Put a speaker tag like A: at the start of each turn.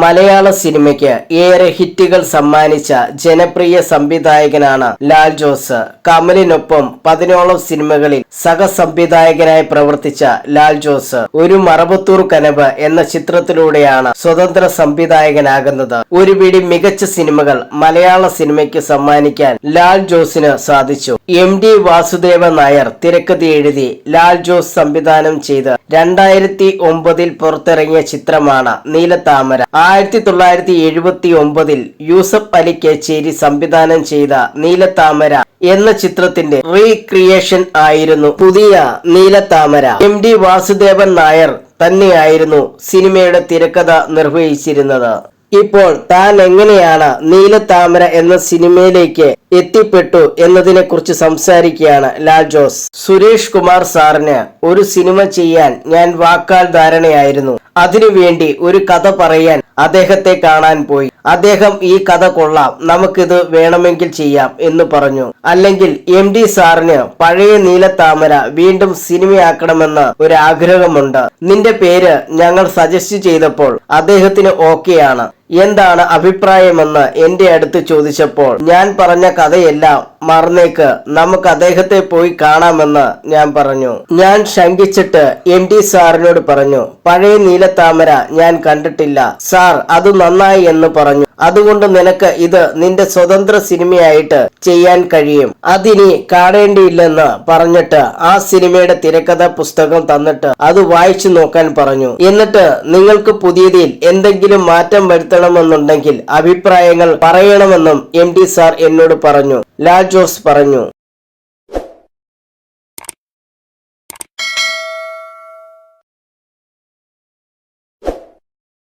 A: മലയാള സിനിമയ്ക്ക് ഏറെ ഹിറ്റുകൾ സമ്മാനിച്ച ജനപ്രിയ സംവിധായകനാണ് ലാൽ ജോസ്. കമലിനൊപ്പം പതിനോളം സിനിമകളിൽ സഹസംവിധായകനായി പ്രവർത്തിച്ച ലാൽ ജോസ് ഒരു മറവത്തൂർ കനവ് എന്ന ചിത്രത്തിലൂടെയാണ് സ്വതന്ത്ര സംവിധായകനാകുന്നത്. ഒരു പിടി മികച്ച സിനിമകൾ മലയാള സിനിമയ്ക്ക് സമ്മാനിക്കാൻ ലാൽ ജോസിന് സാധിച്ചു. എം ഡി വാസുദേവ നായർ തിരക്കഥ എഴുതി ലാൽ ജോസ് സംവിധാനം ചെയ്ത് രണ്ടായിരത്തി ഒമ്പതിൽ പുറത്തിറങ്ങിയ ചിത്രമാണ് നീലത്താമര. ആയിരത്തി തൊള്ളായിരത്തി എഴുപത്തി ഒമ്പതിൽ യൂസഫ് അലി കേച്ചേരി സംവിധാനം ചെയ്ത നീലത്താമര എന്ന ചിത്രത്തിന്റെ റീക്രിയേഷൻ ആയിരുന്നു പുതിയ നീലത്താമര. എം ഡി വാസുദേവൻ നായർ തന്നെയായിരുന്നു സിനിമയുടെ തിരക്കഥ നിർവഹിച്ചിരുന്നത്. ഇപ്പോൾ താൻ എങ്ങനെയാണ് നീലത്താമര എന്ന സിനിമയിലേക്ക് എത്തിപ്പെട്ടു എന്നതിനെ കുറിച്ച് സംസാരിക്കുകയാണ് ലാൽ ജോസ്. സുരേഷ് കുമാർ സാറിന് ഒരു സിനിമ ചെയ്യാൻ ഞാൻ വാക്കാൽ ധാരണയായിരുന്നു. അതിനുവേണ്ടി ഒരു കഥ പറയാൻ അദ്ദേഹത്തെ കാണാൻ പോയി. അദ്ദേഹം ഈ കഥ കൊള്ളാം. നമുക്കിത് വേണമെങ്കിൽ ചെയ്യാം എന്ന് പറഞ്ഞു. അല്ലെങ്കിൽ എം ഡി സാറിന് പഴയ നീലത്താമര വീണ്ടും സിനിമയാക്കണമെന്ന് ഒരു ആഗ്രഹമുണ്ട് നിന്റെ പേര് ഞങ്ങൾ സജസ്റ്റ് ചെയ്തപ്പോൾ അദ്ദേഹത്തിന് ഓക്കെയാണ്. എന്താണ് അഭിപ്രായമെന്ന് എന്റെ അടുത്ത് ചോദിച്ചപ്പോൾ ഞാൻ പറഞ്ഞ കഥയെല്ലാം മറന്നേക്ക്. നമുക്ക് അദ്ദേഹത്തെ പോയി കാണാമെന്ന് ഞാൻ പറഞ്ഞു. ഞാൻ ശങ്കിച്ചിട്ട് എം ഡി സാറിനോട് പറഞ്ഞു പഴയ നീലത്താമര ഞാൻ കണ്ടിട്ടില്ല. സാർ അത് നന്നായി എന്ന് പറഞ്ഞു. അതുകൊണ്ട് നിനക്ക് ഇത് നിന്റെ സ്വതന്ത്ര സിനിമയായിട്ട് ചെയ്യാൻ കഴിയും. അതിനി കാണേണ്ടിയില്ലെന്ന് പറഞ്ഞിട്ട് ആ സിനിമയുടെ തിരക്കഥ പുസ്തകം തന്നിട്ട് അത് വായിച്ചു നോക്കാൻ പറഞ്ഞു. എന്നിട്ട് നിങ്ങൾക്ക് പുതിയതിൽ എന്തെങ്കിലും മാറ്റം വരുത്തണമെന്നുണ്ടെങ്കിൽ അഭിപ്രായങ്ങൾ പറയണമെന്നും എം ഡി സാർ എന്നോട് പറഞ്ഞു. ലാൽ ജോസ് പറഞ്ഞു.